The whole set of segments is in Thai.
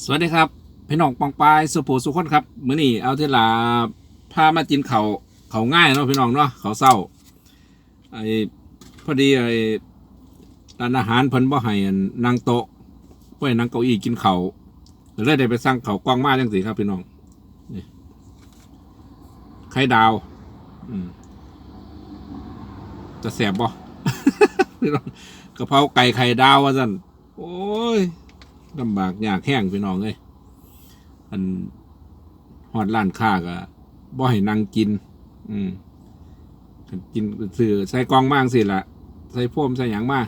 สวัสดีครับพี่น้องปองปายสุภูสุขคนครับมื้อนี้เอาเทลาพามากินเขาเขาง่ายเนาะพี่น้องเนาะเขาเศร้าไอ้พอดีไอ้ร้านอาหารเพิ่นบ่ให้นั่งโต๊ะเพื่อให้นั่งเก้าอี้กินเขาเลยได้ไปสั่งเขากล้องมาจังสิครับพี่น้องนี่ไข่ดาวจะแสบบ่พี่น้องกะเพราไก่ไข่ดาวว่าสั่นโอ้ย ลำบากยากแห้งพี่น้องเลยอันหอดร้านค้าก็บ่ให้นั่งกิน อืมกินสื่อใส่กองมากสิละใส่โฟมใส่หยังมา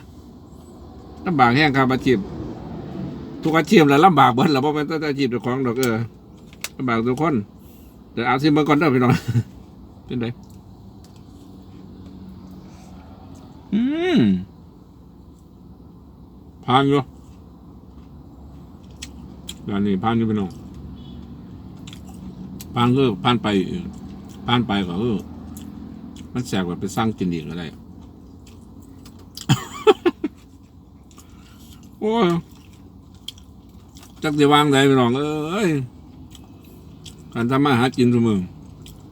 ลำบากแห้งครับอาชีพทุกอาชีพแหละลำบากเบิดแล้วเพราะมันต้องอาชีพเจ้าของดอกเออลำบากทุกคนเดี๋ยวเอาซิมเบอร์ก่อนเด้อพี่น้องเป็นไรอืมพานอยู่ ด้านนี้ผ่านอยู่พี่น้องผ่านคือผ่านไปผ่านไปก็เออมันแสบกว่าไปสร้างกินอีกก็ได้โอ้ยจักจะวางใจพี่น้อง เอ้ยการทำมาหากินทุกมือ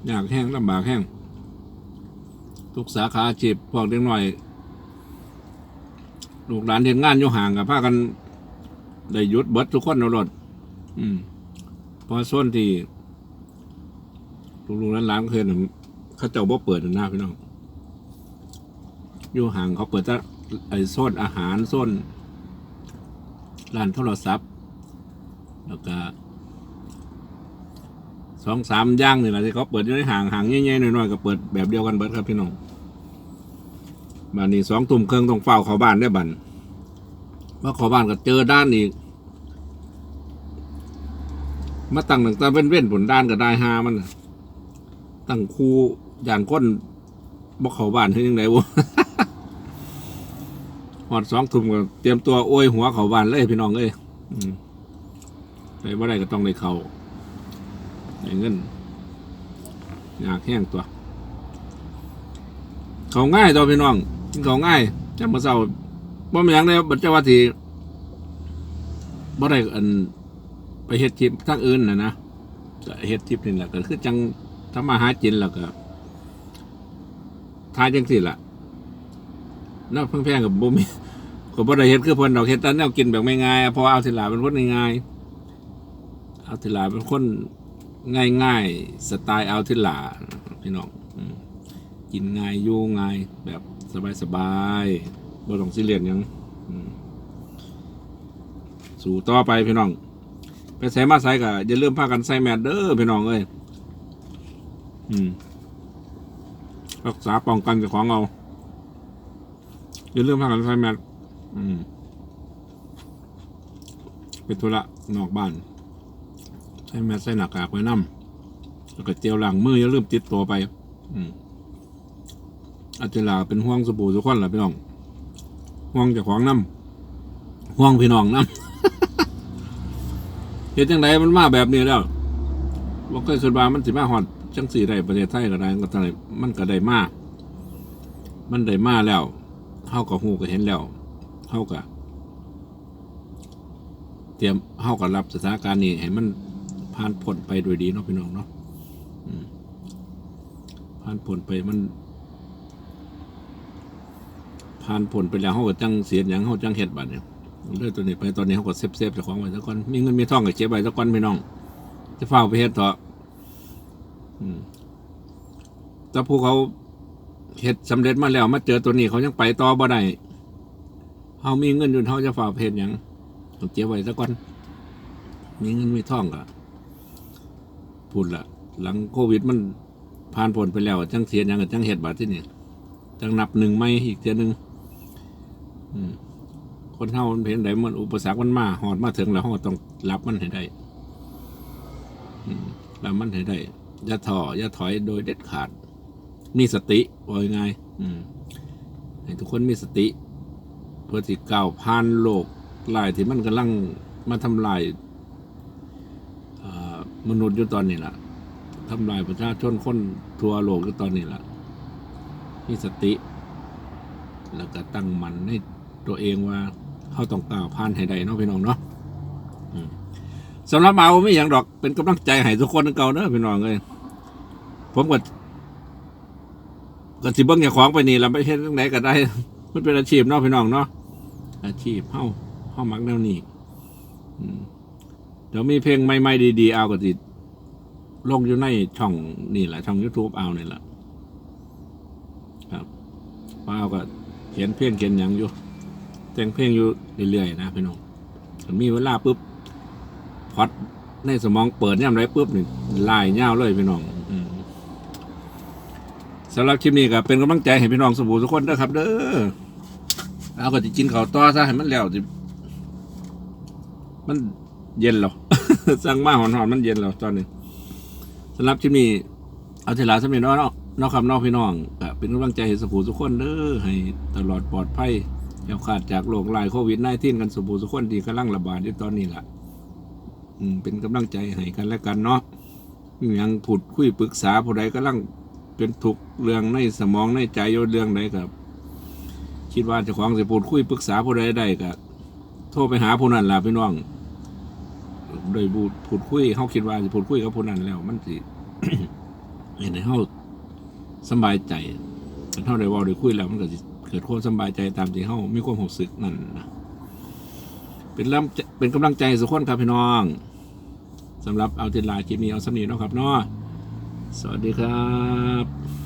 อยากแห้งลำบากแห้งทุกสาขาอาชีพพวกเด็กหน่อยลูกหลานเห็นงานอยู่ห่างกับพากัน ได้หยุดเบิดทุกคนเอารถ อืมเพอส่วนที่ลุงๆร้านๆเคยน่ะเขาเจ้าบ่เปิดหนะพี่น้องอยู่ห่างเขาเปิดแต่ไอ้โซนอาหารโซนร้านโทรศัพท์ แล้วก็สองสามย่างนี่แหละที่เขาเปิดอยู่ในห่างห่างๆใหญ่ๆหน่อยๆก็เปิดแบบเดียวกันเบิดครับพี่น้องบ้านนี้สองตุ่มเครื่องต้องเฝ้าเขาบ้านได้บันว่าเขอบ้านก็เจอด้านอีก มาตั้งหนึ่งตาเว้นเว้นผลด้านก็ได้หามันน่ะตั้งคูอย่างก้นบ่เขาบ้านเฮ้ยยังไงวะ หอดสองทุ่มก็เตรียมตัวโอ้ยหัวเขาบ้านเลยพี่น้องเอ้ยอืมไปว่าไรก็ต้องได้เขาได้เงินอยากแห้งตัว เขาง่ายตัวพี่น้องกินเขาง่ายจะมาเศร้าบ่มียงใดบัจจวัตถีบ่ได้อัน ไปเฮ็ดทิปทั้งอื่นนะนะก็เฮ็ดทิปนี่แหละก็คือจังทำมาหาจินแล้วก็ทายจังสิล่ะนอกแพงๆกับบ่มีก็บ่ได้เฮ็ดคือเพิ่นดอกเฮ็ดแต่แนวกินแบบไม่ง่ายๆพราะว่าเอาทิลาเป็นคนง่ายๆเอาทิลาเป็นคนง่ายๆสไตล์เอาทิลาพี่น้องกินง่ายอยู่ง่ายแบบสบายๆบ่ต้องซีเรียสหยังสู่ต่อไปพี่น้อง ใส่มาใส่ก็อย่าลืมพากันใส่แมสเด้อพี่น้องเอ้ยอืมรักษาป้องกันจ้าของเอาอย่าลืมพากันใส่แมสอืมเป็นธุระนอกบ้าน ใส่แมสใส่หน้ากากไว้นํแล้วก็เจลล้างมืออย่าลืมติดตัวไป อืมอาจารย์เป็นห่วงสบู่ทุกคนแหละพี่น้องห่วงจ้าของน้ำห่วงพี่น้องน้ำ เฮ็ดจังไดมันมาแบบนี้แล้วบ่เคยคิดว่ามันสิมาฮอดจังสี่ได้ประเทศไทยก็ได้ก็ได้มันก็ได้มามันได้มาแล้วเฮาก็ฮู้ก็เห็นแล้วเฮาก็เตรียมเฮาก็รับสถานการณ์นี้ให้มันผ่านพ้นไปโดยดีเนาะพี่น้องเนาะผ่านพ้นไปมันผ่านพ้นไปแล้วเฮาก็จังเสียหยังเฮาจังเฮ็ดบัดเนี่ย เลือตัวนี้ไปตอนนี้เขาก็เซฟเซฟๆเจากของไว้สักก่อนมีเงินมีทองก็เก็บไว้สักก่อนพี่น้อง จะเฝ้าไปเฮ็ดเถอะอืมแต่ผู้เขาเฮ็ดสำเร็จมาแล้ว มาเจอตัวนี้เขายังไปต่อบ่ได้เขามีเงินอยู่เขาจะเฝ้าเฮ็ดหยังต้องเก็บไว้สักก่อน มีเงินมีทองก็พูดละหลังโควิดมันผ่านพ้นไปแล้วจังเสียยังกับจังเฮ็ดบาดที่นี่จังนับหนึ่งไม่อีกเทียหนึ่งอืม คนเฮามันเห็นได้มันอุปสรรคมันมาหอดมาถึงแล้วเฮาต้องรับมันให้ได้รับมันให้ได้อย่าท้ออย่าถอยโดยเด็ดขาด มีสติว่ายังไงให้ทุกคนมีสติ เพื่อที่ก้าวผ่านโลกลายที่มันกำลังมาทำลายมนุษย์อยู่ตอนนี้ล่ะทำลายประชาชนคนทั่วโลกอยู่ตอนนี้ล่ะ มีสติ แล้วก็ตั้งมันในตัวเองว่า เขาต้องก้าวผ่านให้ได้เนาะพี่น้องเนาะสำหรับเอาไม่อย่างดอกเป็นกำลังใจให้ทุกคนเก่าเนอะพี่น้องเลยผมก็ก็สิเบิ้งอย่าของไปนี่เราไม่เห็นตรงไหนก็ได้ มันเป็นอาชีพเนาะพี่น้องเนาะอาชีพเฮ้าเฮ้ามักแนวนี้เดี๋ยวมีเพลงใหม่ๆดีๆเอาก็ติดลงอยู่ในช่องนี่แหละช่อง YouTube เอานี่แหละครับว่าเอาก็เขียนเพลงเขียนหยังอยู่ แต่งเพลงอยู่เรื่อยๆนะพี่น้องมีเวลาปุ๊บพอดในสมองเปิดย่ำไรปุ๊บหนี่งลายเง่าเลยพี่น้องสำหรับคลิปนี้ก็เป็นกำลังใจให้พี่น้องสบู่ทุกคนนะครับ เด้อเอาก็จะกินข้าวต่อซะให้มันแล้วสิมันเย็นแล้วสั่งมาหอนๆมันเย็นแล้วตอนนี้สำหรับคลิปนี้เอาเทลาสำเร็จเนาะเนาะเนาะครับเนอกพี่น้องก็เป็นกำลังใจให้สบู่ทุกคนเด้อให้ตลอดปลอดภัย แก้วขาดจากโรคลายโควิด -19 กันสมบูรณ์ทุกคนที่กำลังระบาดอยู่ตอนนี้ล่ะ อืม เป็นกำลังใจให้กันและกันเนาะยังพูดคุยปรึกษาผู้ใดกำลังเป็นทุกเรื่องในสมองในใจอยู่เรื่องใดกับคิดว่าจ้าของสิพูดคุยปรึกษาผู้ใดได้ก็โทรไปหาผู้นั้นล่ะพี่น้อง โดยพูดคุยเขาคิดว่าจะพูดคุยกับผู้นั้นแล้ว มันสิเห็นให้เขาสบายใจเท่าได้ว่าได้คุยแล้วมันก็ กิดความสบายใจตามที่เขามีความรู้สึกนั่นนะเป็นลำเป็นกำลังใจสุขคนครับพี่น้องสำหรับเอาเทลาคลิปนี้เอาสำนีเนาะครับเนาะสวัสดีครับ